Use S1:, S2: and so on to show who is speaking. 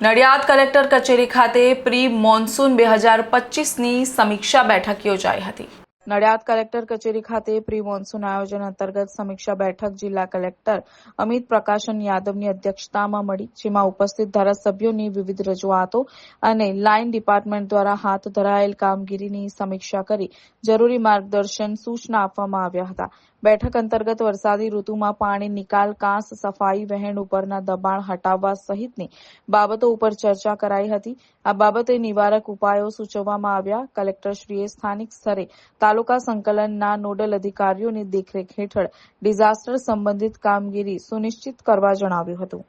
S1: Nadiad collector કચેરી ખાતે pre monsoon બે હજાર પચીસની સમીક્ષા બેઠક યોજાઈ હતી. નડિયાદ કલેક્ટર કચેરી ખાતે પ્રી મોન્સૂન આયોજન અંતર્ગત સમીક્ષા બેઠક જિલ્લા કલેક્ટર અમિત પ્રકાશન યાદવની અધ્યક્ષતામાં મળી, જેમાં ઉપસ્થિત ધારાસભ્યોની વિવિધ રજૂઆતો અને લાઇન ડિપાર્ટમેન્ટ દ્વારા હાથ ધરાયેલ કામગીરીની સમીક્ષા કરી જરૂરી માર્ગદર્શન સૂચના આપવામાં આવ્યા હતા. બેઠક અંતર્ગત વરસાદી ઋતુમાં પાણી, નિકાલ, કાંસ, સફાઈ, વહેણ ઉપરના દબાણ હટાવવા સહિતની બાબતો ઉપર ચર્ચા કરાઈ હતી. આ બાબતે નિવારક ઉપાયો સૂચવવામાં આવ્યા. કલેક્ટરશ્રીએ સ્થાનિક સ્તરે તાલુકા સંકલનના નોડલ અધિકારીઓની દેખરેખ હેઠળ ડિઝાસ્ટર સંબંધિત કામગીરી સુનિશ્ચિત કરવા જણાવ્યું હતું.